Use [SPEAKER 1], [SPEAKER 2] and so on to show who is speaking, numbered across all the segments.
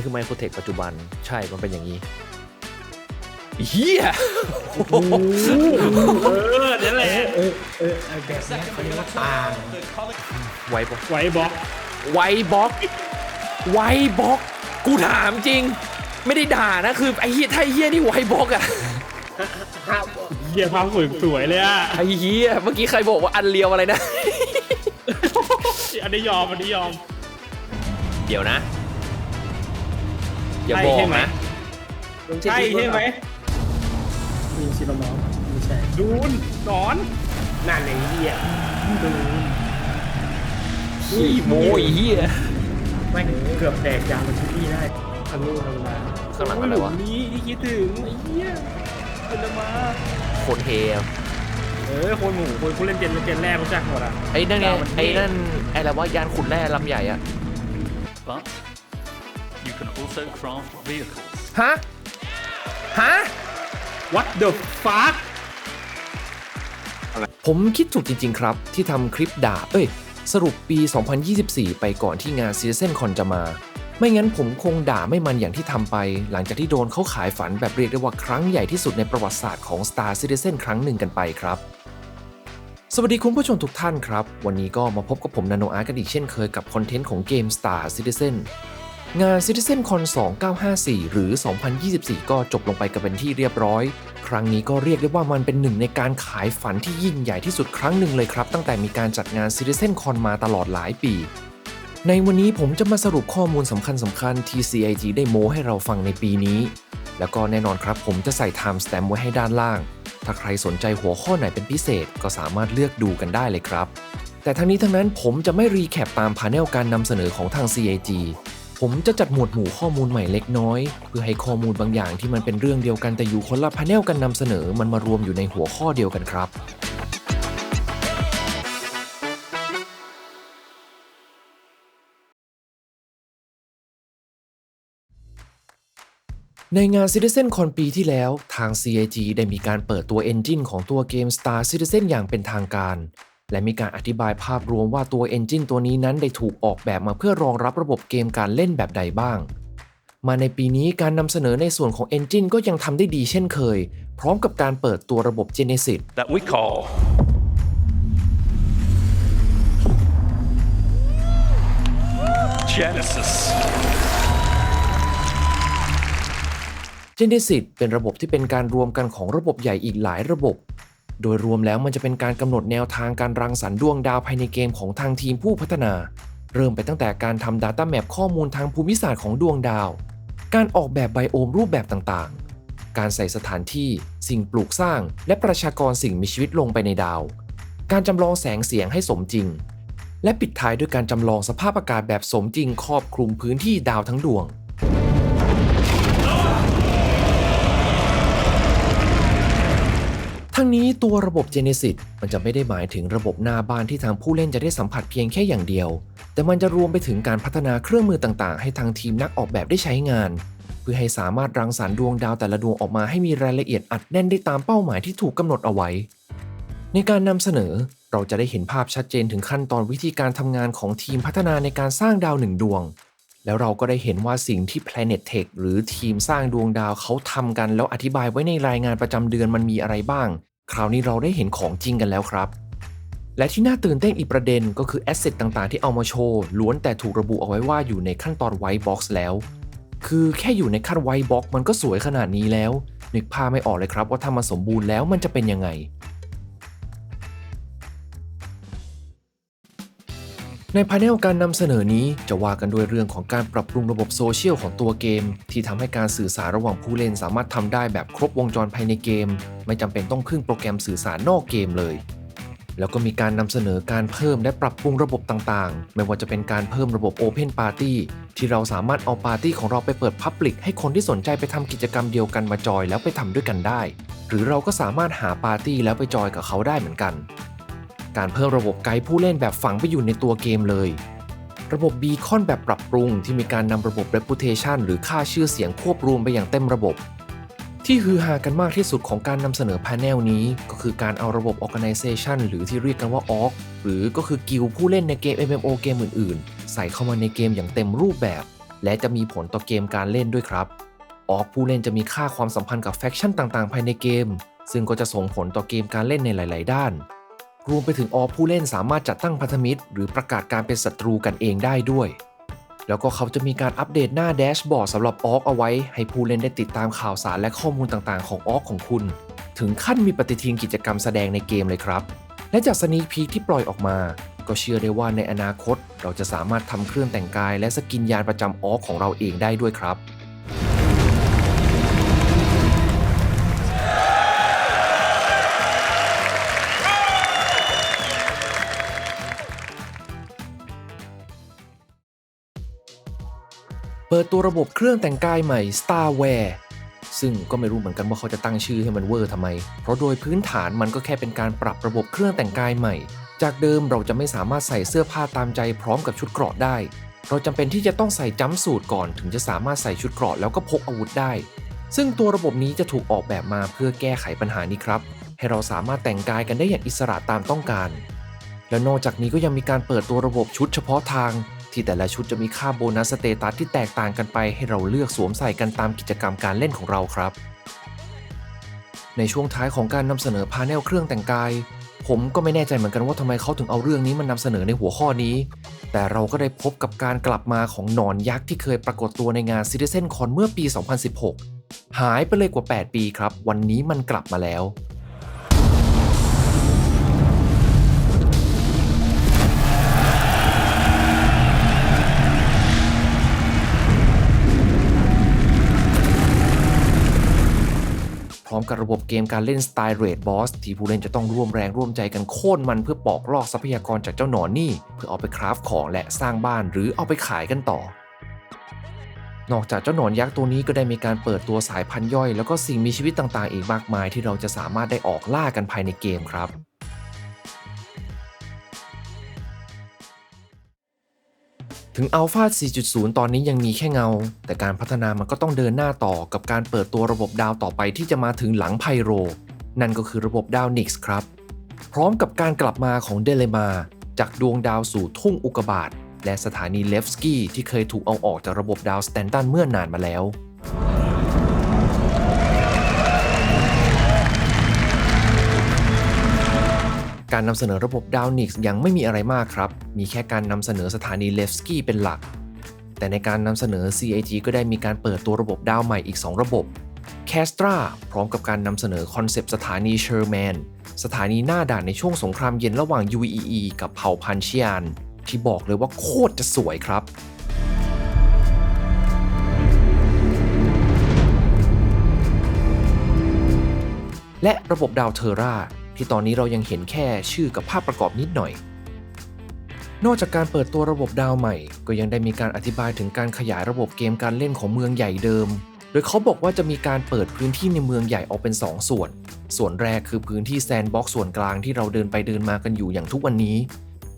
[SPEAKER 1] นี้คือไมโครเทคปัจจุบันใช่มันเป็นอย่างนี้เฮีย
[SPEAKER 2] เออนั่นแหละ
[SPEAKER 3] เออเออไอแบบเนี้ยเขาเรียกว่าต่าง
[SPEAKER 1] ไวบล็อก
[SPEAKER 2] ไว้บล็อก
[SPEAKER 1] ไวบล็อกไวบล็อกกูถามจริง ไม่ได้ด่านะคือไอ้เฮียถ้าไอ้เฮียนี่ไวบล็อกอะ
[SPEAKER 2] เยี่ยภาพสวยๆเลยอะ
[SPEAKER 1] ไอ้เฮียเมื่อกี้ใครบอกว่าอันเลียวอะไรนะ
[SPEAKER 2] อันนี้ยอมอันนี้ยอม
[SPEAKER 1] เดี๋ยวนะ อย่า
[SPEAKER 2] ใช่
[SPEAKER 1] บอก
[SPEAKER 2] ใช่ไหม
[SPEAKER 1] นะ
[SPEAKER 2] ใช่ใช่ไหม
[SPEAKER 3] มีชิโนมองไม่ใช่
[SPEAKER 2] ดูนหนอน
[SPEAKER 3] นั่นไอ้เหี้ยดู
[SPEAKER 1] ขี้โมยเฮีย
[SPEAKER 3] แม่งเกือบแตกยางเป็นชิ้นนี้ได้ทะลุทะลุมา
[SPEAKER 1] ข้างหลัง
[SPEAKER 2] โอ้
[SPEAKER 1] อะ
[SPEAKER 2] ย
[SPEAKER 1] ไร
[SPEAKER 2] หลุ
[SPEAKER 1] วะ
[SPEAKER 2] มนี้ที่คิดถึงไอ้เหี้ยเป็นมา
[SPEAKER 1] คนเฮอะ
[SPEAKER 2] เออคนหมู่คนผู้เล่นเจนเจนแรกรู้จักหมดอะ
[SPEAKER 1] ไอ้นั่นไง
[SPEAKER 2] ดาวมันเท่
[SPEAKER 1] ไอ้นั่นไอ้อะไรว่ายานขุดแร่ลำใหญ่อะ
[SPEAKER 4] But you can also craft vehicles.
[SPEAKER 1] ฮะ ฮะ
[SPEAKER 2] วัดเดอะฟัค
[SPEAKER 1] ผมคิดถูกจริง ๆ ครับ ที่ทำคลิปด่า เอ้ย สรุปปี 2024 ไปก่อนที่งาน Citizen Con จะมา ไม่งั้นผมคงด่าไม่มันอย่างที่ทำไป หลังจากที่โดนเขาขายฝันแบบเรียกได้ว่าครั้งใหญ่ที่สุดในประวัติศาสตร์ของ Star Citizen ครั้งหนึ่งกันไปครับ สวัสดีคุณผู้ชมทุกท่านครับ วันนี้ก็มาพบกับผมนาโนอาร์กันอีกเช่นเคยกับคอนเทนต์ของเกม Star Citizen งาน CitizenCon 2954 หรือ 2024 ก็จบลงไปกันเป็นที่เรียบร้อย ครั้งนี้ก็เรียกได้ว่ามันเป็นหนึ่งในการขายฝันที่ยิ่งใหญ่ที่สุดครั้งหนึ่งเลยครับ ตั้งแต่มีการจัดงาน CitizenCon มาตลอดหลายปี ในวันนี้ผมจะมาสรุปข้อมูลสำคัญสำคัญที่ CIG ได้โม้ให้เราฟังในปีนี้ แล้วก็แน่นอนครับผมจะใส่ Time Stamp ไว้ให้ด้านล่าง ถ้าใครสนใจหัวข้อไหนเป็นพิเศษก็สามารถเลือกดูกันได้เลยครับ แต่ทั้งนี้ทั้งนั้นผมจะไม่รีแคปตามพาเนลการนำเสนอของทาง CIG ผมจะจัดหมวดหมู่ข้อมูลใหม่เล็กน้อย เพื่อให้ข้อมูลบางอย่างที่มันเป็นเรื่องเดียวกันแต่อยู่คนละพาเนลกันนำเสนอมันมารวมอยู่ในหัวข้อเดียวกันครับในงาน CitizenCon ปีที่แล้ว ทาง CIG ได้มีการเปิดตัว Engine ของตัวเกม Star Citizen อย่างเป็นทางการ และมีการอธิบายภาพรวมว่าตัว Engine ตัวนี้นั้นได้ถูกออกแบบมาเพื่อรองรับระบบเกมการเล่นแบบใดบ้าง มาในปีนี้การนำเสนอในส่วนของ Engine ก็ยังทำได้ดีเช่นเคย พร้อมกับการเปิดตัวระบบ Genesis
[SPEAKER 4] That we call Genesis.
[SPEAKER 1] Genesis เป็นระบบที่เป็นการรวมกันของระบบใหญ่อีกหลายระบบ โดยรวมแล้วมันจะเป็นการกำหนดแนวทางการรังสรรค์ดวงดาวภายในเกมของทางทีมผู้พัฒนา เริ่มไปตั้งแต่การทำ Data Map ข้อมูลทางภูมิศาสตร์ของดวงดาว การออกแบบไบโอมรูปแบบต่างๆ การใส่สถานที่ สิ่งปลูกสร้าง และประชากรสิ่งมีชีวิตลงไปในดาว การจำลองแสงเสียงให้สมจริง และปิดท้ายด้วยการจำลองสภาพอากาศแบบสมจริงครอบคลุมพื้นที่ดาวทั้งดวง ทั้งนี้ตัวระบบ Genesis มันจะไม่ได้หมายถึงระบบหน้าบ้านที่ทางผู้เล่นจะได้สัมผัสเพียงแค่อย่างเดียว แต่มันจะรวมไปถึงการพัฒนาเครื่องมือต่างๆ ให้ทางทีมนักออกแบบได้ใช้งาน เพื่อให้สามารถรังสรรค์ดวงดาวแต่ละดวงออกมาให้มีรายละเอียดอัดแน่นได้ตามเป้าหมายที่ถูกกำหนดเอาไว้ ในการนำเสนอเราจะได้เห็นภาพชัดเจนถึงขั้นตอนวิธีการทำงานของทีมพัฒนาในการสร้างดาวหนึ่งดวง แล้วเราก็ได้เห็นว่าสิ่งที่ Planet Tech หรือทีมสร้างดวงดาวเขาทำกัน แล้วอธิบายไว้ในรายงานประจำเดือนมันมีอะไรบ้าง คราวนี้เราได้เห็นของจริงกันแล้วครับ และที่น่าตื่นเต้นอีกประเด็นก็คือแอสเซทต่างๆ ที่เอามาโชว์ล้วนแต่ถูกระบุเอาไว้ว่าอยู่ในขั้นตอนไวท์บ็อกซ์แล้ว คือแค่อยู่ในขั้นไวท์บ็อกซ์มันก็สวยขนาดนี้แล้ว นึกภาพไม่ออกเลยครับว่าถ้ามันสมบูรณ์แล้วมันจะเป็นยังไง ในพาเนลการนำเสนอนี้จะว่ากันด้วยเรื่องของการปรับปรุงระบบโซเชียลของตัวเกม ที่ทำให้การสื่อสารระหว่างผู้เล่นสามารถทำได้แบบครบวงจรภายในเกม ไม่จำเป็นต้องพึ่งโปรแกรมสื่อสารนอกเกมเลย แล้วก็มีการนำเสนอการเพิ่มและปรับปรุงระบบต่างๆ ไม่ว่าจะเป็นการเพิ่มระบบ Open Party ที่เราสามารถเอาปาร์ตี้ของเราไปเปิด Public ให้คนที่สนใจไปทำกิจกรรมเดียวกันมาจอยแล้วไปทำด้วยกันได้ หรือเราก็สามารถหาปาร์ตี้แล้วไปจอยกับเขาได้เหมือนกัน การเพิ่มระบบไกด์ผู้เล่นแบบฝังไปอยู่ในตัวเกมเลย ระบบบีคอนแบบปรับปรุงที่มีการนำระบบ Reputation หรือค่าชื่อเสียงควบรวมไปอย่างเต็มระบบ ที่ฮือฮากันมากที่สุดของการนำเสนอพาเนลนี้ ก็คือการเอาระบบ Organization หรือที่เรียกกันว่า Org หรือก็คือกิลผู้เล่นในเกม MMO เกมอื่นๆ ใส่เข้ามาในเกมอย่างเต็มรูปแบบ และจะมีผลต่อเกมการเล่นด้วยครับออกผู้เล่นจะมีค่าความสัมพันธ์กับแฟคชั่นต่างๆ ภายในเกม ซึ่งก็จะส่งผลต่อเกมการเล่นในหลาย ๆ ด้าน รวมไปถึงออกผู้เล่นสามารถจัดตั้งพันธมิตร หรือประกาศการเป็นศัตรูกันเองได้ด้วย แล้วก็เขาจะมีการอัปเดตหน้าแดชบอร์ดสำหรับออกเอาไว้ ให้ผู้เล่นได้ติดตามข่าวสารและข้อมูลต่างๆ ของออกของคุณ ถึงขั้นมีปฏิทินกิจกรรมแสดงในเกมเลยครับ และจากสนีพีคที่ปล่อยออกมา ก็เชื่อได้ว่าในอนาคต เราจะสามารถทำเครื่องแต่งกาย และสกินยานประจำออกของเราเองได้ด้วยครับ เปิดตัวระบบเครื่องแต่งกายใหม่ Starwear ซึ่งก็ไม่รู้เหมือนกันว่าเขาจะตั้งชื่อให้มันเวอร์ทำไม เพราะโดยพื้นฐานมันก็แค่เป็นการปรับระบบเครื่องแต่งกายใหม่ จากเดิมเราจะไม่สามารถใส่เสื้อผ้าตามใจพร้อมกับชุดเกราะได้ เราจำเป็นที่จะต้องใส่จัมสูทก่อนถึงจะสามารถใส่ชุดเกราะแล้วก็พกอาวุธได้ ซึ่งตัวระบบนี้จะถูกออกแบบมาเพื่อแก้ไขปัญหานี้ครับ ให้เราสามารถแต่งกายกันได้อย่างอิสระตามต้องการ และนอกจากนี้ก็ยังมีการเปิดตัวระบบชุดเฉพาะทาง ที่แต่ละชุดจะมีค่าโบนัสสเตตัสที่แตกต่างกันไปให้เราเลือกสวมใส่กันตามกิจกรรมการเล่นของเราครับ ในช่วงท้ายของการนำเสนอพาเนลเครื่องแต่งกาย ผมก็ไม่แน่ใจเหมือนกันว่าทำไมเขาถึงเอาเรื่องนี้มานำเสนอในหัวข้อนี้ แต่เราก็ได้พบกับการกลับมาของหนอนยักษ์ที่เคยปรากฏตัวในงาน Citizen Con เมื่อปี 2016 หายไปเลยกว่า 8 ปีครับ วันนี้มันกลับมาแล้ว มกับระบบเกมการเล่นสไตล์เรดบอสที่ผู้เล่นจะต้องร่วมแรงร่วมใจกันโค่นมันเพื่อปอกลอกทรัพยากรจากเจ้าหนอนนี่ เพื่อเอาไปคราฟของและสร้างบ้านหรือเอาไปขายกันต่อ นอกจากเจ้าหนอนยักษ์ตัวนี้ก็ได้มีการเปิดตัวสายพันธุ์ย่อย แล้วก็สิ่งมีชีวิตต่างๆอีกมากมาย ที่เราจะสามารถได้ออกล่ากันภายในเกมครับ ถึง Alpha 4.0 ตอนนี้ยังมีแค่เงา แต่การพัฒนามันก็ต้องเดินหน้าต่อกับการเปิดตัวระบบดาวต่อไปที่จะมาถึงหลังไพโร นั่นก็คือระบบดาวนิกส์ครับ พร้อมกับการกลับมาของเดเลมาจากดวงดาวสู่ทุ่งอุกบาทและสถานีเลฟสกี้ที่เคยถูกเอาออกจากระบบดาวสแตนตันเมื่อนานมาแล้ว การนำเสนอระบบดาวนิกส์ยังไม่มีอะไรมากครับ มีแค่การนำเสนอสถานีเลฟสกี้เป็นหลัก แต่ในการนำเสนอ CAG ก็ได้มีการเปิดตัวระบบดาวใหม่อีก 2 ระบบ c a s t r a พร้อมกับการนำเสนอคอนเซปต์สถานีเชอร์แมนสถานีหน้าด่านในช่วงสงครามเย็นระหว่าง UEE กับเผ่าพันธุ์เชียน ที่บอกเลยว่าโคตรจะสวยครับและระบบดาวเทอร่า ที่ตอนนี้เรายังเห็นแค่ชื่อกับภาพประกอบนิดหน่อย นอกจากการเปิดตัวระบบดาวใหม่ ก็ยังได้มีการอธิบายถึงการขยายระบบเกมการเล่นของเมืองใหญ่เดิม โดยเขาบอกว่าจะมีการเปิดพื้นที่ในเมืองใหญ่ออกเป็น 2 ส่วน ส่วนแรกคือพื้นที่แซนด์บ็อกซ์ส่วนกลางที่เราเดินไปเดินมากันอยู่อย่างทุกวันนี้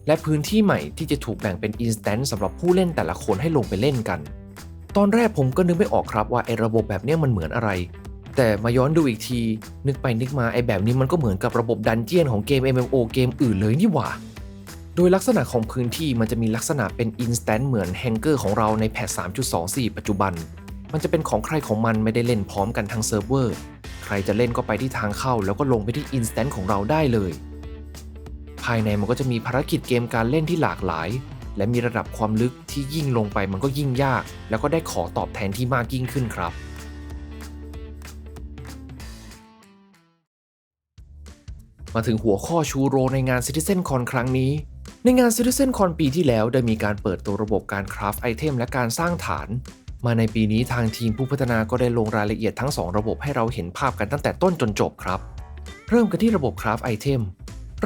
[SPEAKER 1] และพื้นที่ใหม่ที่จะถูกแบ่งเป็นอินสแตนต์สำหรับผู้เล่นแต่ละคนให้ลงไปเล่นกันตอนแรกผมก็นึกไม่ออกครับว่าไอ้ระบบแบบนี้มันเหมือนอะไร แต่มาย้อนดูอีกที นึกไปนึกมาไอแบบนี้มันก็เหมือนกับระบบดันเจียนของเกม MMO เกมอื่นเลยนี่หว่า โดยลักษณะของพื้นที่มันจะมีลักษณะเป็น instant เหมือนแฮงเกอร์ของเราในแพท3.24 ปัจจุบัน มันจะเป็นของใครของมันไม่ได้เล่นพร้อมกันทั้งเซิร์ฟเวอร์ ใครจะเล่นก็ไปที่ทางเข้า แล้วก็ลงไปที่ instant ของเราได้เลย ภายในมันก็จะมีภารกิจเกมการเล่นที่หลากหลาย และมีระดับความลึกที่ยิ่งลงไปมันก็ยิ่งยาก แล้วก็ได้ขอตอบแทนที่มากยิ่งขึ้นครับ มาถึงหัวข้อชูโรงในงาน CitizenCon ครั้งนี้ ในงาน CitizenCon ปีที่แล้วได้มีการเปิดตัวระบบการคราฟไอเทมและการสร้างฐาน มาในปีนี้ทางทีมผู้พัฒนาก็ได้ลงรายละเอียดทั้ง 2 ระบบให้เราเห็นภาพกันตั้งแต่ต้นจนจบครับ เริ่มกันที่ระบบคราฟไอเทม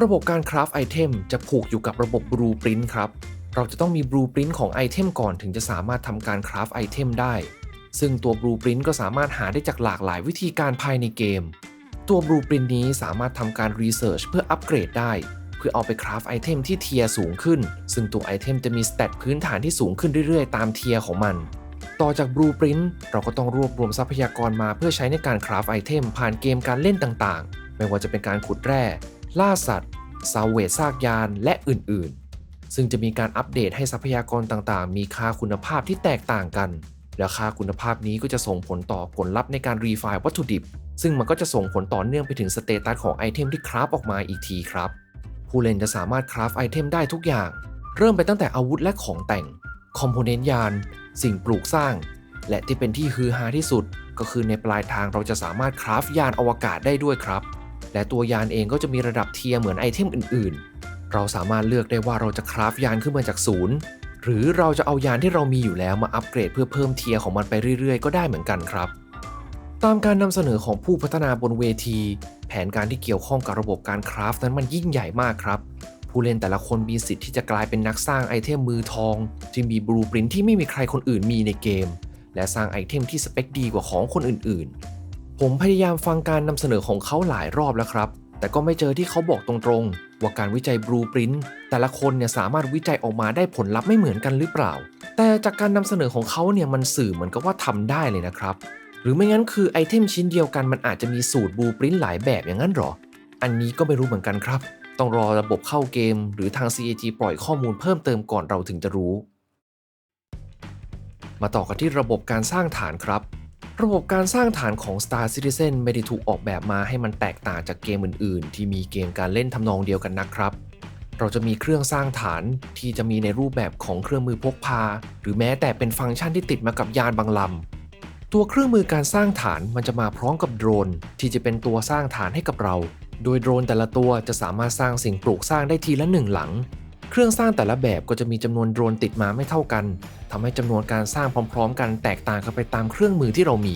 [SPEAKER 1] ระบบการคราฟไอเทมจะผูกอยู่กับระบบบลูปรินท์ครับเราจะต้องมีบลูปรินท์ของไอเทมก่อนถึงจะสามารถทำการคราฟไอเทมได้ซึ่งตัวบลูปรินท์ก็สามารถหาได้จากหลากหลายวิธีการภายในเกม ตัวบลูปรินนี้สามารถทำการรีเสิร์ชเพื่ออัปเกรดได้ เพื่อเอาไปคราฟไอเทมที่เทียร์สูงขึ้น ซึ่งตัวไอเทมจะมีสเตตพื้นฐานที่สูงขึ้นเรื่อยๆ ตามเทียร์ของมัน ต่อจากบลูปรินเราก็ต้องรวบรวมทรัพยากรมาเพื่อใช้ในการคราฟไอเทมผ่านเกมการเล่นต่างๆ ไม่ว่าจะเป็นการขุดแร่ ล่าสัตว์ซาวเวตซากยานและอื่นๆ ซึ่งจะมีการอัปเดตให้ทรัพยากรต่างๆ มีค่าคุณภาพที่แตกต่างกัน และค่าคุณภาพนี้ก็จะส่งผลต่อผลลัพธ์ในการรีไฟล์วัตถุดิบ ซึ่งมันก็จะส่งผลต่อเนื่องไปถึงสเตตัสของไอเทมที่คราฟออกมาอีกทีครับ ผู้เล่นจะสามารถคราฟไอเทมได้ทุกอย่าง เริ่มไปตั้งแต่อาวุธและของแต่ง คอมโพเนนต์ยาน สิ่งปลูกสร้าง และที่เป็นที่ฮือฮาที่สุด ก็คือในปลายทางเราจะสามารถคราฟยานอวกาศได้ด้วยครับ และตัวยานเองก็จะมีระดับเทียร์เหมือนไอเทมอื่น ๆ เราสามารถเลือกได้ว่าเราจะคราฟยานขึ้นมาจากศูนย์หรือเราจะเอายานที่เรามีอยู่แล้วมาอัปเกรดเพื่อเพิ่มเทียร์ของมันไปเรื่อยๆ ก็ได้เหมือนกันครับ ตามการนำเสนอของผู้พัฒนาบนเวที แผนการที่เกี่ยวข้องกับระบบการคราฟนั้นมันยิ่งใหญ่มากครับผู้เล่นแต่ละคนมีสิทธิ์ที่จะกลายเป็นนักสร้างไอเทมมือทอง ที่มีบลูปรินที่ไม่มีใครคนอื่นมีในเกม และสร้างไอเทมที่สเปคดีกว่าของคนอื่นๆ ผมพยายามฟังการนำเสนอของเขาหลายรอบแล้วครับ แต่ก็ไม่เจอที่เขาบอกตรงๆ ว่าการวิจัยบลูปรินแต่ละคนเนี่ยสามารถวิจัยออกมาได้ผลลัพธ์ไม่เหมือนกันหรือเปล่า แต่จากการนำเสนอของเขาเนี่ยมันสื่อเหมือนกับว่าทำได้เลยนะครับ รือไม่งั้นคือไอเทมชิ้นเดียวกันมันอาจจะมีสูตรบูปริ้นหลายแบบอย่างนั้นหรอ อันนี้ก็ไม่รู้เหมือนกันครับ ต้องรอระบบเข้าเกม หรือทาง CAG ปล่อยข้อมูลเพิ่มเติมก่อนเราถึงจะรู้ มาต่อกันที่ระบบการสร้างฐานครับ ระบบการสร้างฐานของ Star Citizen ไม่ได้ถูกออกแบบมาให้มันแตกต่างจากเกมอื่น ๆ ที่มีเกมการเล่นทำนองเดียวกันนะครับเราจะมีเครื่องสร้างฐานที่จะมีในรูปแบบของเครื่องมือพกพา หรือแม้แต่เป็นฟังก์ชันที่ติดมากับยานบางลำ ตัวเครื่องมือการสร้างฐานมันจะมาพร้อมกับโดรน ที่จะเป็นตัวสร้างฐานให้กับเรา โดยโดรนแต่ละตัวจะสามารถสร้างสิ่งปลูกสร้างได้ทีละหนึ่งหลัง เครื่องสร้างแต่ละแบบก็จะมีจำนวนโดรนติดมาไม่เท่ากันทำให้จำนวนการสร้างพร้อม ๆ กันแตกต่างกันไปตามเครื่องมือที่เรามี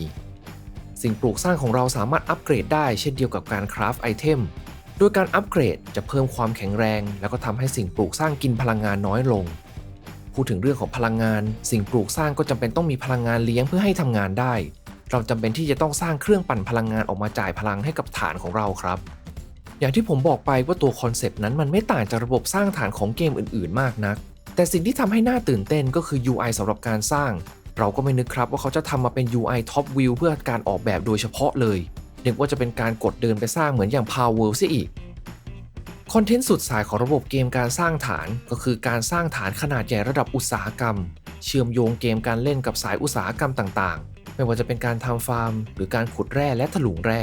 [SPEAKER 1] สิ่งปลูกสร้างของเราสามารถอัปเกรดได้เช่นเดียวกับการคราฟไอเทมโดยการอัปเกรดจะเพิ่มความแข็งแรง แล้วก็ทำให้สิ่งปลูกสร้างกินพลังงานน้อยลง พูดถึงเรื่องของพลังงาน สิ่งปลูกสร้างก็จำเป็นต้องมีพลังงานเลี้ยงเพื่อให้ทำงานได้ เราจำเป็นที่จะต้องสร้างเครื่องปั่นพลังงานออกมาจ่ายพลังให้กับฐานของเราครับ อย่างที่ผมบอกไปว่าตัวคอนเซปต์นั้นมันไม่ต่างจากระบบสร้างฐานของเกมอื่น ๆ มากนัก แต่สิ่งที่ทำให้น่าตื่นเต้นก็คือ UI สำหรับการสร้าง เราก็ไม่นึกครับว่าเขาจะทำมาเป็น UI Top View เพื่อการออกแบบโดยเฉพาะเลยนึกว่าจะเป็นการกดเดินไปสร้างเหมือนอย่าง Power World ซะอีก คอนเทนต์สุดสายของระบบเกมการสร้างฐาน ก็คือการสร้างฐานขนาดใหญ่ระดับอุตสาหกรรม เชื่อมโยงเกมการเล่นกับสายอุตสาหกรรมต่างๆ ไม่ว่าจะเป็นการทำฟาร์ม หรือการขุดแร่และถลุงแร่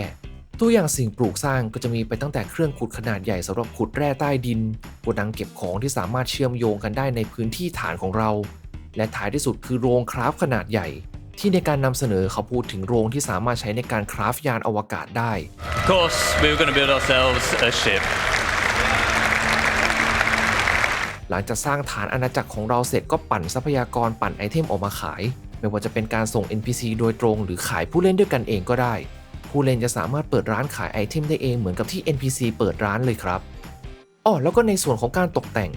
[SPEAKER 1] ตัวอย่างสิ่งปลูกสร้างก็จะมีไปตั้งแต่เครื่องขุดขนาดใหญ่สำหรับขุดแร่ใต้ดินโกดังเก็บของที่สามารถเชื่อมโยงกันได้ในพื้นที่ฐานของเรา และท้ายที่สุดคือโรงคราฟขนาดใหญ่ ที่ในการนำเสนอเขาพูดถึงโรงที่สามารถใช้ในการคราฟยานอวกาศได้
[SPEAKER 4] Of course, we were going to build ourselves a ship.
[SPEAKER 1] หลังจากสร้างฐานอาณาจักรของเราเสร็จก็ปั่นทรัพยากรปั่นไอเทมออกมาขาย ไม่ว่าจะเป็นการส่ง NPC โดยตรงหรือขายผู้เล่นด้วยกันเองก็ได้ ผู้เล่นจะสามารถเปิดร้านขายไอเทมได้เองเหมือนกับที่ NPC เปิดร้านเลยครับอ๋อแล้วก็ในส่วนของการตกแต่ง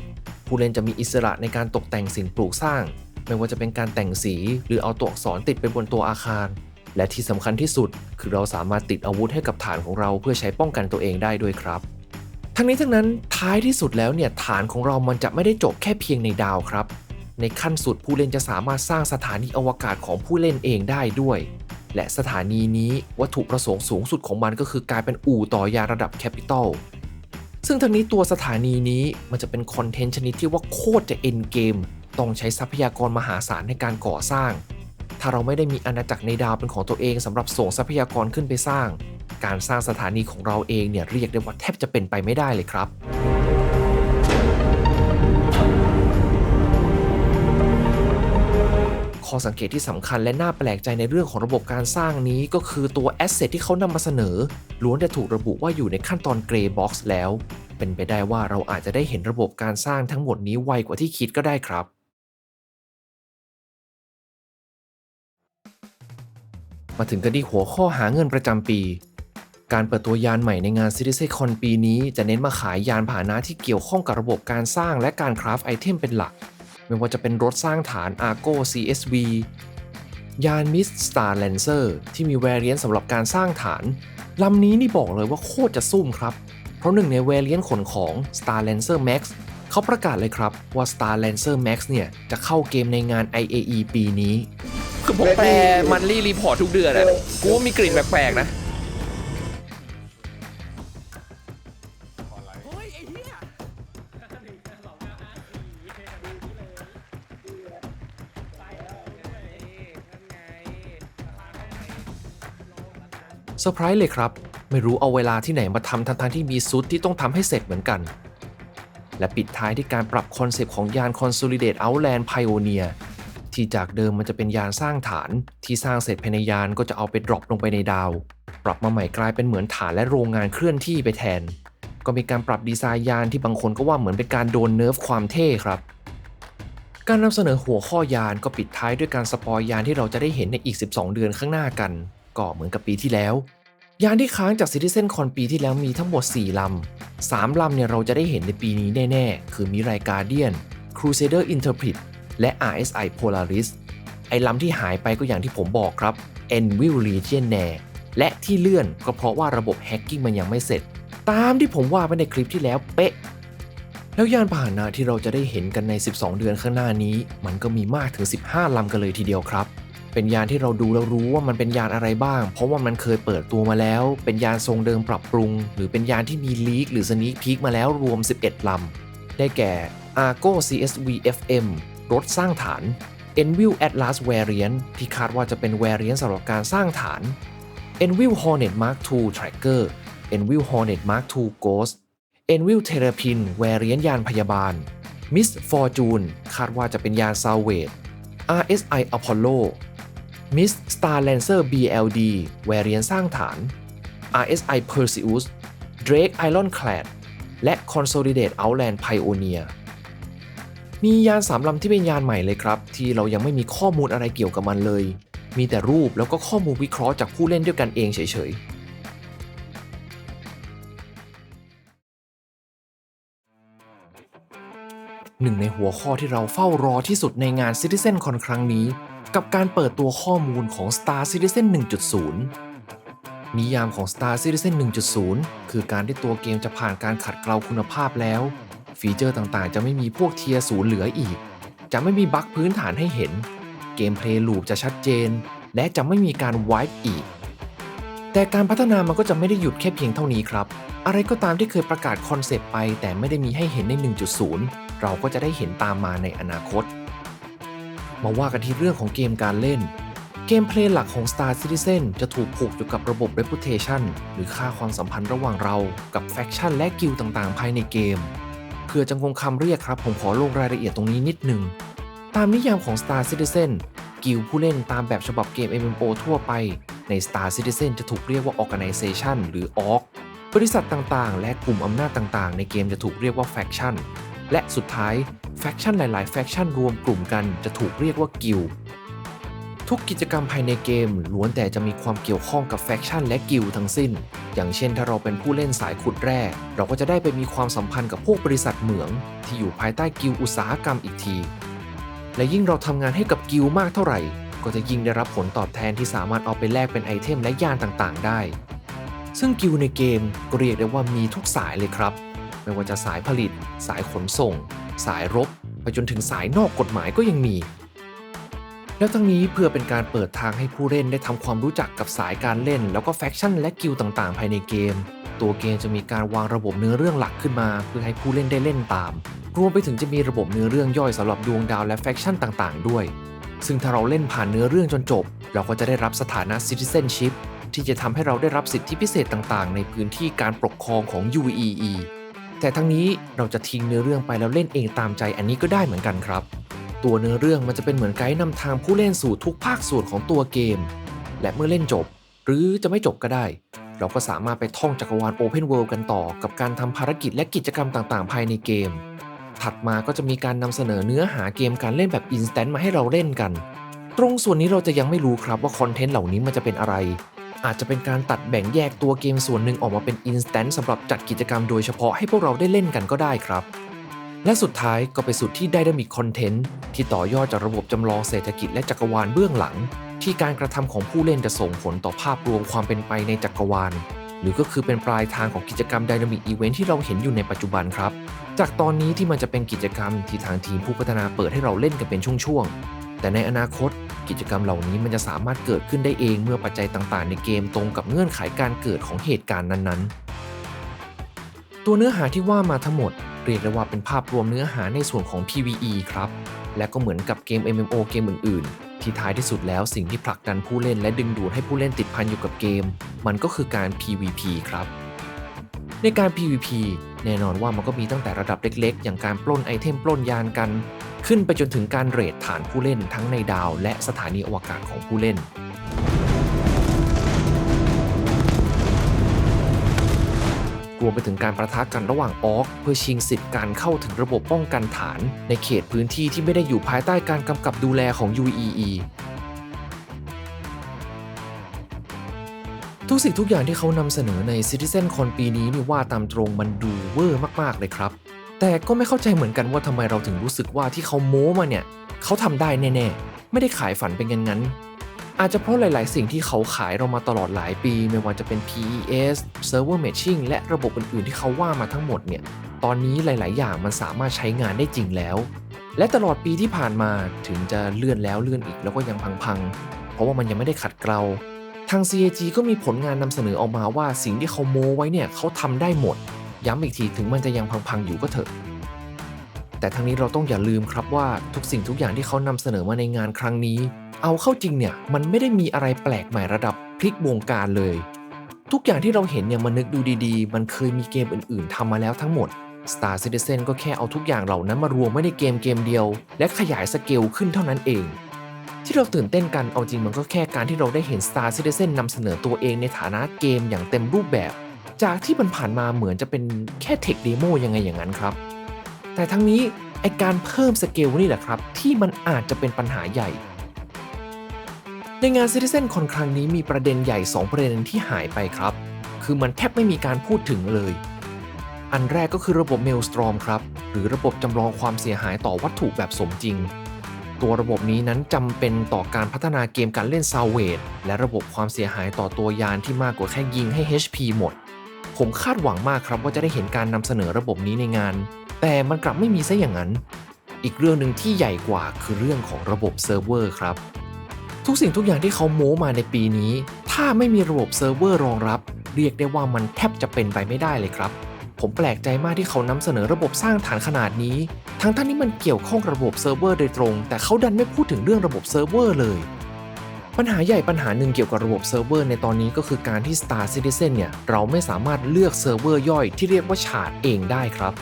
[SPEAKER 1] ผู้เล่นจะมีอิสระในการตกแต่งสิ่งปลูกสร้าง ไม่ว่าจะเป็นการแต่งสี หรือเอาตัวอักษรติดไปบนตัวอาคาร และที่สำคัญที่สุด คือเราสามารถติดอาวุธให้กับฐานของเราเพื่อใช้ป้องกันตัวเองได้ด้วยครับ ทั้งนี้ทั้งนั้นท้ายที่สุดแล้วเนี่ยฐานของเรามันจะไม่ได้จบแค่เพียงในดาวครับ ในขั้นสุดผู้เล่นจะสามารถสร้างสถานีอวกาศของผู้เล่นเองได้ด้วย และสถานีนี้วัตถุประสงค์สูงสุดของมันก็คือการเป็นอู่ต่อยาระดับแคปิตอลซึ่งทั้งนี้ตัวสถานีนี้มันจะเป็นคอนเทนต์ชนิดที่ว่าโคตรจะเอ็นเกมต้องใช้ทรัพยากรมหาศาลในการก่อสร้าง ถ้าเราไม่ได้มีอาณาจักรในดาวเป็นของตัวเองสำหรับส่งทรัพยากรขึ้นไปสร้าง การสร้างสถานีของเราเองเนี่ยเรียกได้ว่าแทบจะเป็นไปไม่ได้เลยครับข้อสังเกตที่สำคัญและน่าแปลกใจในเรื่องของระบบการสร้างนี้ก็คือตัวแอสเซทที่เขานำมาเสนอ ล้วนแต่ถูกระบุว่าอยู่ในขั้นตอนเกรย์บ็อกซ์แล้ว เป็นไปได้ว่าเราอาจจะได้เห็นระบบการสร้างทั้งหมดนี้ไวกว่าที่คิดก็ได้ครับ มาถึงกันที่หัวข้อหาเงินประจำปี การเปิดตัวยานใหม่ในงาน CitizenCon ปีนี้จะเน้นมาขายยานพาหนะที่เกี่ยวข้องกับระบบการสร้างและการคราฟไอเทมเป็นหลัก ไม่ว่าจะเป็นรถสร้างฐาน Argo CSV ยาน Mist Star Lancer ที่มี variant สำหรับการสร้างฐานลำนี้นี่บอกเลยว่าโคตรจะซุ่มครับ เพราะหนึ่งใน variant ขนของ Star Lancer Max เขาประกาศเลยครับว่า Star Lancer Max เนี่ยจะเข้าเกมในงาน IAE ปีนี้ คือผมแปลมันรีรีพอร์ททุกเดือนอะกูว่ามีกลิ่นแปลกๆนะ เซอร์ไพรส์เลยครับ ไม่รู้เอาเวลาที่ไหนมาทำทั้งๆที่มีซุดที่ต้องทำให้เสร็จเหมือนกัน และปิดท้ายที่การปรับคอนเซปต์ของยานคอน Consolidate Outland Pioneer ที่จากเดิมมันจะเป็นยานสร้างฐาน ที่สร้างเสร็จภายในยานก็จะเอาไปดรอปลงไปในดาว ปรับมาใหม่กลายเป็นเหมือนฐานและโรงงานเคลื่อนที่ไปแทน ก็มีการปรับดีไซน์ยานที่บางคนก็ว่าเหมือนเป็นการโดนเนิร์ฟความเท่ครับ การนำเสนอหัวข้อยานก็ปิดท้ายด้วยการสปอยยานที่เราจะได้เห็นในอีก 12 เดือนข้างหน้ากัน ก็เหมือนกับปีที่แล้ว ยานที่ค้างจาก Citizen Con ปีที่แล้วมีทั้งหมด 4ลำ3ลำเนี่ยเราจะได้เห็นในปีนี้แน่ๆ คือมิไรกาเดียน Crusader Interpret และ RSI Polaris ไอ้ลำที่หายไปก็อย่างที่ผมบอกครับ Envil Legionnaire และที่เลื่อนก็เพราะว่าระบบแฮกกิ้งมันยังไม่เสร็จ ตามที่ผมว่าไปในคลิปที่แล้วเป๊ะ แล้วยานพาหนะที่เราจะได้เห็นกันใน 12 เดือนข้างหน้านี้ มันก็มีมากถึง 15 ลำกันเลยทีเดียวครับ เป็นยานที่เราดูแล้วรู้ว่ามันเป็นยานอะไรบ้าง เพราะว่ามันเคยเปิดตัวมาแล้ว เป็นยานทรงเดิมปรับปรุง หรือเป็นยานที่มีลีกหรือสนี k พีคมาแล้วรวม 11 ลำ ได้แก่ Argo CSV FM รถสร้างฐาน Envil Atlas Variant ที่คาดว่าจะเป็น Variant สำหรับการสร้างฐาน Envil Hornet Mark II Tracker Envil Hornet Mark II Ghost Envil Terrapin Variant ยานพยาบาล Miss Fortune คาดว่าจะเป็นยาน Salvage RSI Apollo Miss Star Lancer BLD Variant สร้างฐาน RSI Perseus Drake Ironclad และ Consolidate Outland Pioneer มียานสามลำที่เป็นยานใหม่เลยครับ ที่เรายังไม่มีข้อมูลอะไรเกี่ยวกับมันเลย มีแต่รูปแล้วก็ข้อมูลวิเคราะห์จากผู้เล่นด้วยกันเองเฉยๆหนึ่งในหัวข้อที่เราเฝ้ารอที่สุดในงาน Citizen Con ครั้งนี้ กับการเปิดตัวข้อมูลของ Star Citizen 1.0 นิยามของ Star Citizen 1.0 คือการที่ตัวเกมจะผ่านการขัดเกลาคุณภาพแล้ว ฟีเจอร์ต่างๆ จะไม่มีพวกเทียร์ศูนย์เหลืออีก จะไม่มีบั๊กพื้นฐานให้เห็น เกมเพลย์ลูปจะชัดเจน และจะไม่มีการวายอีก แต่การพัฒนามันก็จะไม่ได้หยุดแค่เพียงเท่านี้ครับ อะไรก็ตามที่เคยประกาศคอนเซปต์ไป แต่ไม่ได้มีให้เห็นใน 1.0 เราก็จะได้เห็นตามมาในอนาคต มาว่ากันที่เรื่องของเกมการเล่นเกมเพลย์หลักของ Star Citizen จะถูกผูกอยู่กับระบบ Reputation หรือค่าความสัมพันธ์ระหว่างเรา กับแฟคชั่นและกิลด์ต่างๆ ภายในเกม เพื่อจะงงคำเรียกครับ ผมขอลงรายละเอียดตรงนี้นิดหนึ่ง ตามนิยามของ Star Citizen กิลผู้เล่นตามแบบฉบับเกม MMO ทั่วไป ใน Star Citizen จะถูกเรียกว่า Organization หรือ Org บริษัทต่างๆ และกลุ่มอำนาจต่างๆ ในเกมจะถูกเรียกว่า Faction และสุดท้ายแฟคชั่นหลายๆแฟคชั่นรวมกลุ่มกันจะถูกเรียกว่ากิลด์ ทุกกิจกรรมภายในเกมล้วนแต่จะมีความเกี่ยวข้องกับแฟคชั่นและกิลด์ทั้งสิ้น อย่างเช่นถ้าเราเป็นผู้เล่นสายขุดแร่เราก็จะได้ไปมีความสัมพันธ์กับพวกบริษัทเหมือง ที่อยู่ภายใต้กิลด์อุตสาหกรรมอีกที และยิ่งเราทำงานให้กับกิลด์มากเท่าไหร่ ก็จะยิ่งได้รับผลตอบแทนที่สามารถเอาไปแลกเป็นไอเทมและยานต่างๆ ได้ ซึ่งกิลด์ในเกมก็เรียกได้ว่ามีทุกสายเลยครับ ไม่ว่าจะสายผลิต สายขนส่ง สายรบ ไปจนถึงสายนอกกฎหมายก็ยังมี แล้วทั้งนี้เพื่อเป็นการเปิดทางให้ผู้เล่นได้ทำความรู้จักกับสายการเล่น แล้วก็แฟคชั่นและกิลต่างๆ ภายในเกม ตัวเกมจะมีการวางระบบเนื้อเรื่องหลักขึ้นมา เพื่อให้ผู้เล่นได้เล่นตาม รวมไปถึงจะมีระบบเนื้อเรื่องย่อยสำหรับดวงดาวและแฟคชั่นต่างๆ ด้วย ซึ่งถ้าเราเล่นผ่านเนื้อเรื่องจนจบ เราก็จะได้รับสถานะ citizenship ที่จะทำให้เราได้รับสิทธิพิเศษต่างๆ ในพื้นที่การปกครองของ UEE แต่ทั้งนี้เราจะทิ้งเนื้อเรื่องไปแล้วเล่นเองตามใจอันนี้ก็ได้เหมือนกันครับ ตัวเนื้อเรื่องมันจะเป็นเหมือนไกด์นำทางผู้เล่นสู่ทุกภาคส่วนของตัวเกม และเมื่อเล่นจบ หรือจะไม่จบก็ได้ เราก็สามารถไปท่องจักรวาล Open World กันต่อ กับการทำภารกิจและกิจกรรมต่างๆ ภายในเกม ถัดมาก็จะมีการนำเสนอเนื้อหาเกมการเล่นแบบ Instant มาให้เราเล่นกัน ตรงส่วนนี้เราจะยังไม่รู้ครับว่าคอนเทนต์เหล่านี้มันจะเป็นอะไร อาจจะเป็นการตัดแบ่งแยกตัวเกมส่วนหนึ่งออกมาเป็น Instant สำหรับจัดกิจกรรมโดยเฉพาะให้พวกเราได้เล่นกันก็ได้ครับ และสุดท้ายก็ไปสุดที่ Dynamic Content ที่ต่อยอดจากระบบจำลองเศรษฐกิจและจักรวาลเบื้องหลัง ที่การกระทำของผู้เล่นจะส่งผลต่อภาพรวมความเป็นไปในจักรวาล หรือก็คือเป็นปลายทางของกิจกรรม Dynamic Event ที่เราเห็นอยู่ในปัจจุบันครับ จากตอนนี้ที่มันจะเป็นกิจกรรมที่ทางทีมผู้พัฒนาเปิดให้เราเล่นกันเป็นช่วงๆ แต่ในอนาคต กิจกรรมเหล่านี้มันจะสามารถเกิดขึ้นได้เองเมื่อปัจจัยต่างๆ ในเกมตรงกับเงื่อนไขการเกิดของเหตุการณ์นั้นๆ ตัวเนื้อหาที่ว่ามาทั้งหมด เรียกได้ว่าเป็นภาพรวมเนื้อหาในส่วนของ PVE ครับ และก็เหมือนกับเกม MMO เกมอื่นๆ ที่ท้ายที่สุดแล้วสิ่งที่ผลักดันผู้เล่นและดึงดูดให้ผู้เล่นติดพันอยู่กับเกม มันก็คือการ PVP ครับ ในการ PVP แน่นอนว่ามันก็มีตั้งแต่ระดับเล็ก ๆ อย่างการปล้นไอเทมปล้นยานกัน ขึ้นไปจนถึงการเรทฐานผู้เล่นทั้งในดาว และสถานีอวกาศของผู้เล่น รวมไปถึงการประทะกันระหว่างออกเพื่อชิงสิทธิ์การเข้าถึงระบบป้องกันฐาน ในเขตพื้นที่ที่ไม่ได้อยู่ภายใต้การกำกับดูแลของ UEE ทุกสิ่งทุกอย่างที่เขานำเสนอใน CitizenCon ปีนี้นี่ว่าตามตรงมันดูเวอร์มาก ๆ เลยครับ แต่ก็ไม่เข้าใจเหมือนกันว่าทำไมเราถึงรู้สึกว่าที่เขาโม้มาเนี่ย เขาทำได้แน่ ๆ ไม่ได้ขายฝันเป็นงั้นๆ อาจจะเพราะหลาย ๆ สิ่งที่เขาขายเรามาตลอดหลายปี ไม่ว่าจะเป็น PES Server Matching และระบบอื่น ๆ ที่เขาว่ามาทั้งหมดเนี่ย ตอนนี้หลาย ๆ อย่างมันสามารถใช้งานได้จริงแล้ว และตลอดปีที่ผ่านมาถึงจะเลื่อนแล้วเลื่อนอีกแล้วก็ยังพัง ๆ เพราะว่ามันยังไม่ได้ขัดเกลาทาง CAG ก็มีผลงานนำเสนอออกมาว่าสิ่งที่เขาโม้ไว้เนี่ยเขาทำได้หมด ย้ำอีกทีถึงมันจะยังพัง ๆ อยู่ก็เถอะ แต่ทั้งนี้เราต้องอย่าลืมครับว่าทุกสิ่งทุกอย่างที่เขานำเสนอมาในงานครั้งนี้ เอาเข้าจริงเนี่ยมันไม่ได้มีอะไรแปลกใหม่ระดับพลิกวงการเลย ทุกอย่างที่เราเห็นเนี่ยมันนึกดูดีๆ มันเคยมีเกมอื่นๆทำมาแล้วทั้งหมด Star Citizen ก็แค่เอาทุกอย่างเหล่านั้นมารวมไว้ในเกมเกมเดียว และขยายสเกลขึ้นเท่านั้นเอง ที่เราตื่นเต้นกันเอาจริงมันก็แค่การที่เราได้เห็น Star Citizen นำเสนอตัวเองในฐานะเกมอย่างเต็มรูปแบบ จากที่มันผ่านมาเหมือนจะเป็นแค่เทคเดโมยังไงอย่างนั้นครับ แต่ทั้งนี้ไอการเพิ่มสเกลนี่แหละครับ ที่มันอาจจะเป็นปัญหาใหญ่ ในงาน Citizen Con ครั้งนี้มีประเด็นใหญ่ 2 ประเด็นที่หายไปครับ คือมันแทบไม่มีการพูดถึงเลย อันแรกก็คือระบบ Maelstrom ครับ หรือระบบจำลองความเสียหายต่อวัตถุแบบสมจริง ตัวระบบนี้นั้นจำเป็นต่อการพัฒนาเกมการเล่นซาวเวดและระบบความเสียหายต่อตัวยานที่มากกว่าแค่ยิงให้ HP หมด ผมคาดหวังมากครับว่าจะได้เห็นการนำเสนอระบบนี้ในงาน แต่มันกลับไม่มีซะอย่างนั้น อีกเรื่องหนึ่งที่ใหญ่กว่าคือเรื่องของระบบเซิร์ฟเวอร์ครับ ทุกสิ่งทุกอย่างที่เขาโม้มาในปีนี้ ถ้าไม่มีระบบเซิร์ฟเวอร์รองรับ เรียกได้ว่ามันแทบจะเป็นไปไม่ได้เลยครับ ผมแปลกใจมากที่เขานำเสนอระบบสร้างฐานขนาดนี้ ทั้งท่านที่มันเกี่ยวข้องระบบเซิร์ฟเวอร์โดยตรง แต่เขาดันไม่พูดถึงเรื่องระบบเซิร์ฟเวอร์เลย ปัญหาใหญ่ปัญหาหนึ่งเกี่ยวกับระบบเซิร์ฟเวอร์ในตอนนี้ก็คือการที่ Star Citizen เนี่ยเราไม่สามารถเลือกเซิร์ฟเวอร์ย่อยที่เรียกว่าฉาดเองได้ครับ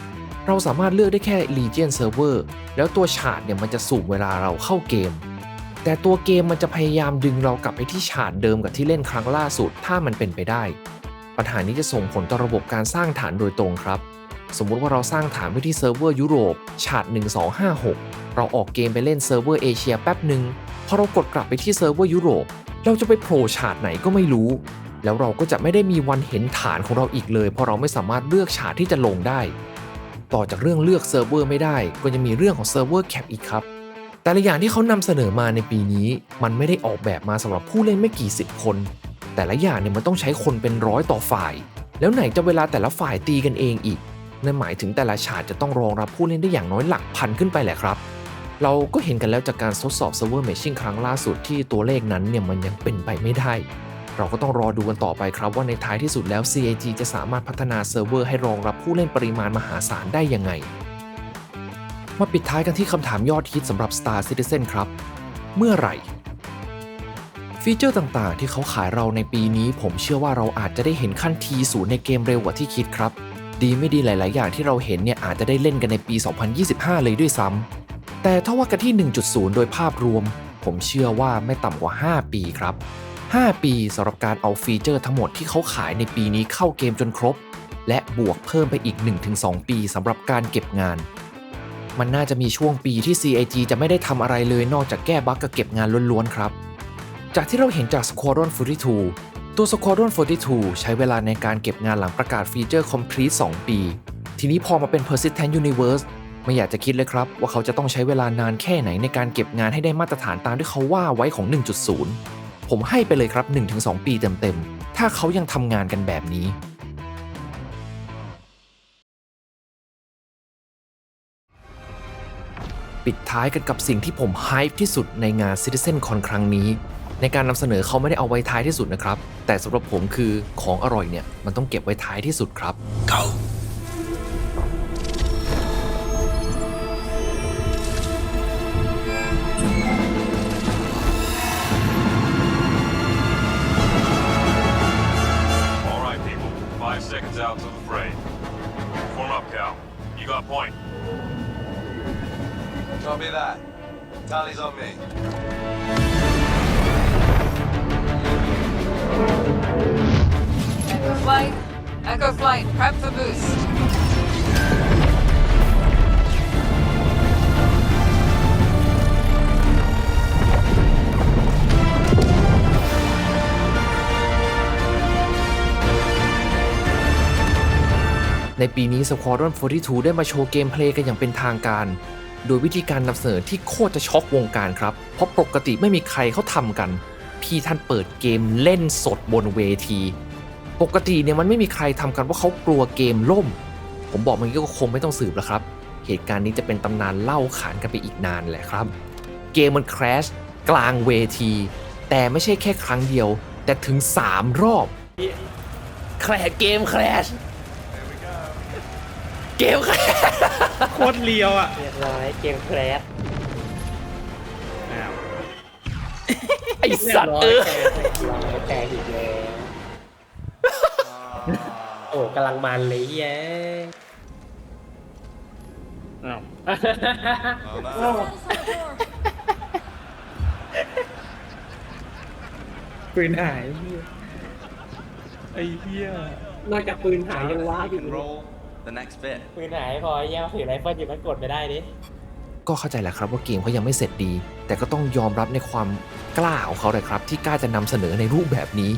[SPEAKER 1] เราสามารถเลือกได้แค่ Legion Server แล้วตัวฉาดเนี่ยมันจะสูงเวลาเราเข้าเกม แต่ตัวเกมมันจะพยายามดึงเรากลับไปที่ฉาดเดิมกับที่เล่นครั้งล่าสุด ถ้ามันเป็นไปได้ ปัญหานี้จะส่งผลต่อระบบการสร้างฐานโดยตรงครับ สมมุติว่าเราสร้างฐานไว้ที่เซิร์ฟเวอร์ยุโรปฉาด1256 เราออกเกมไปเล่นเซิร์ฟเวอร์เอเชียแป๊บหนึ่งพอเรากดกลับไปที่เซิร์ฟเวอร์ยุโรป เราจะไปโผล่ฉาดไหนก็ไม่รู้ แล้วเราก็จะไม่ได้มีวันเห็นฐานของเราอีกเลย เพราะเราไม่สามารถเลือกฉาดที่จะลงได้ ต่อจากเรื่องเลือกเซิร์ฟเวอร์ไม่ได้ ก็จะมีเรื่องของเซิร์ฟเวอร์แคปอีกครับ แต่ละอย่างที่เขานำเสนอมาในปีนี้ มันไม่ได้ออกแบบมาสำหรับผู้เล่นไม่กี่สิบคน แต่ละอย่างเนี่ยมันต้องใช้คนเป็นร้อยต่อฝ่าย แล้วไหนจะเวลาแต่ละฝ่ายตีกันเองอีกนั่นหมายถึงแต่ละฉาดจะต้องรองรับผู้เล่นได้อย่างน้อยหลักพันขึ้นไปแหละครับ เราก็เห็นกันแล้วจากการทดสอบเซิร์ฟเวอร์เมชชิ่งครั้งล่าสุดที่ตัวเลขนั้นเนี่ยมันยังเป็นไปไม่ได้ เราก็ต้องรอดูกันต่อไปครับว่าในท้ายที่สุดแล้ว CAG จะสามารถพัฒนาเซิร์ฟเวอร์ให้รองรับผู้เล่นปริมาณมหาศาลได้ยังไง มาปิดท้ายกันที่คำถามยอดฮิตสำหรับ Star Citizen ครับ เมื่อไหร่ ฟีเจอร์ต่างๆ ที่เขาขายเราในปีนี้ ผมเชื่อว่าเราอาจจะได้เห็นขั้นทีศูนย์ในเกมเร็วกว่าที่คิดครับ ดีไม่ดีหลาย ๆ อย่างที่เราเห็นเนี่ยอาจจะได้เล่นกันในปี 2025 เลยด้วยซ้ำแต่ถ้าว่ากันที่ 1.0 โดยภาพรวม ผมเชื่อว่าไม่ต่ำกว่า 5 ปีครับ 5 ปีสำหรับการเอาฟีเจอร์ทั้งหมดที่เขาขายในปีนี้เข้าเกมจนครบ และบวกเพิ่มไปอีก 1-2 ปีสำหรับการเก็บงาน มันน่าจะมีช่วงปีที่ CAG จะไม่ได้ทำอะไรเลยนอกจากแก้บั๊กกับเก็บงานล้วนๆครับ จากที่เราเห็นจาก Squadron 42 ตัว Squadron 42 ใช้เวลาในการเก็บงานหลังประกาศฟีเจอร์ Complete 2 ปี ทีนี้พอมาเป็น Persistent Universe ไม่อยากจะคิดเลยครับ ว่าเขาจะต้องใช้เวลานานแค่ไหนในการเก็บงานให้ได้มาตรฐานตามที่เขาว่าไว้ของ 1.0 ผมให้ไปเลยครับ 1-2 ปีเต็มๆ ถ้าเขายังทำงานกันแบบนี้ ปิดท้ายกันกับสิ่งที่ผมไฮป์ที่สุดในงาน CitizenCon ครั้งนี้ ในการนำเสนอเขาไม่ได้เอาไว้ท้ายที่สุดนะครับ แต่สำหรับผมคือของอร่อยเนี่ย มันต้องเก็บไว้ท้ายที่สุดครับ
[SPEAKER 5] Go. Out to the fray. Form up, Cal. You got point. Copy that. Tally's on me.
[SPEAKER 6] Echo flight. Echo flight. Prep for boost.
[SPEAKER 1] ในปีนี้ Squadron 42 ได้มาโชว์เกมเพลย์กันอย่างเป็นทางการ โดยวิธีการนำเสนอที่โคตรจะช็อกวงการครับ เพราะปกติไม่มีใครเขาทำกัน พี่ท่านเปิดเกมเล่นสดบนเวที ปกติเนี่ยมันไม่มีใครทำกันว่าเขากลัวเกมล่ม ผมบอกมันก็คงไม่ต้องสืบแล้วครับ เหตุการณ์นี้จะเป็นตำนานเล่าขานกันไปอีกนานแหละครับ เกมมัน crash กลางเวที แต่ไม่ใช่แค่ครั้งเดียว แต่ถึง 3 รอบแครเกม crash เกม crash
[SPEAKER 2] โคตรเลียวอะ
[SPEAKER 3] เรียบร้อยเกมแครส
[SPEAKER 2] อ้าว
[SPEAKER 1] ไอสัตว์เออ
[SPEAKER 3] แตกอีกแล้วโอ้กำลังมันเลยเย้ย
[SPEAKER 2] อ้าว
[SPEAKER 5] Oh, no.
[SPEAKER 3] ปืนหาย
[SPEAKER 2] ไอ้เหี้ย
[SPEAKER 3] นอกจากปืนหายยังว้า
[SPEAKER 5] I
[SPEAKER 3] อยู่
[SPEAKER 5] can roll the next bit.
[SPEAKER 3] ปืนหายพอแย่ถือไรเฟิลอยู่มันกดไม่ได้ดิ
[SPEAKER 1] ก็เข้าใจแหละครับว่าเกมเขายังไม่เสร็จดี แต่ก็ต้องยอมรับในความกล้าของเขาเลยครับ ที่กล้าจะนำเสนอในรูปแบบนี้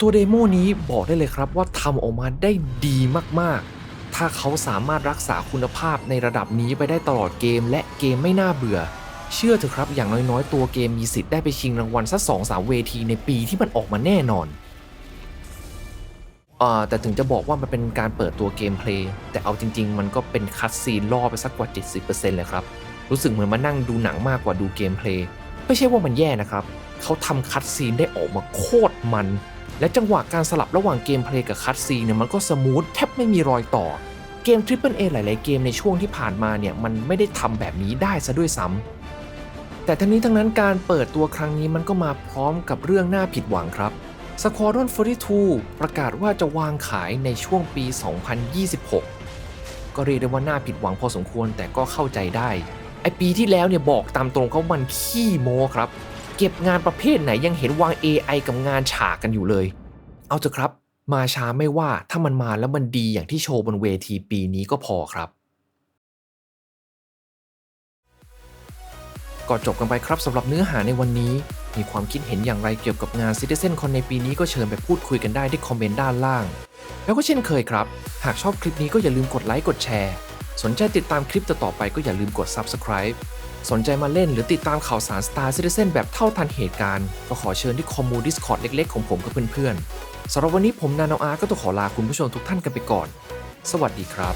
[SPEAKER 1] ตัวเดโมนี้บอกได้เลยครับว่าทำออกมาได้ดีมากๆ ถ้าเขาสามารถรักษาคุณภาพในระดับนี้ไปได้ตลอดเกม และเกมไม่น่าเบื่อ เชื่อเถอะครับอย่างน้อยๆ ตัวเกมมีสิทธิ์ได้ไปชิงรางวัลสักสองสามเวทีในปีที่มันออกมาแน่นอน อ่าแต่ถึงจะบอกว่ามันเป็นการเปิดตัวเกมเพลย์แต่เอาจริง ๆ มันก็เป็นคัตซีนล่อไปสักกว่า 70%เลยครับ รู้สึกเหมือนมานั่งดูหนังมากกว่าดูเกมเพลย์ไม่ใช่ว่ามันแย่นะครับ เขาทำคัตซีนได้ออกมาโคตรมัน และจังหวะการสลับระหว่างเกมเพลย์กับคัตซีนเนี่ยมันก็สมูทแทบไม่มีรอยต่อเกม Triple A หลาย ๆ เกมในช่วงที่ผ่านมาเนี่ยมันไม่ได้ทำแบบนี้ได้ซะด้วยซ้ำแต่ทั้งนี้ทั้งนั้นการเปิดตัวครั้งนี้มันก็มาพร้อมกับเรื่องน่าผิดหวังครับ Squadron 42 ประกาศว่าจะวางขายในช่วงปี 2026 ก็เรียกได้ว่าน่าผิดหวังพอสมควรแต่ก็เข้าใจได้ ไอปีที่แล้วเนี่ยบอกตามตรงเขามันขี้โม้ครับ เก็บงานประเภทไหนยังเห็นวาง AI กับงานฉากกันอยู่เลย เอาเถอะครับ มาช้าไม่ว่าถ้ามันมาแล้วมันดีอย่างที่โชว์บนเวทีปีนี้ก็พอครับ ก็จบกันไปครับสำหรับเนื้อหาในวันนี้ มีความคิดเห็นอย่างไรเกี่ยวกับงาน CitizenCon ในปีนี้ก็เชิญไปพูดคุยกันได้ที่คอมเมนต์ด้านล่าง แล้วก็เช่นเคยครับ หากชอบคลิปนี้ก็อย่าลืมกดไลค์กดแชร์ สนใจติดตามคลิปต่อๆไปก็อย่าลืมกด Subscribe สนใจมาเล่นหรือติดตามข่าวสาร Star Citizen แบบเท่าทันเหตุการณ์ ก็ขอเชิญที่คอมมู Discord เล็กๆ ของผมกับเพื่อนๆสำหรับวันนี้ผมนาโนอาร์ก็ต้องขอลาคุณผู้ชมทุกท่านกันไปก่อน สวัสดีครับ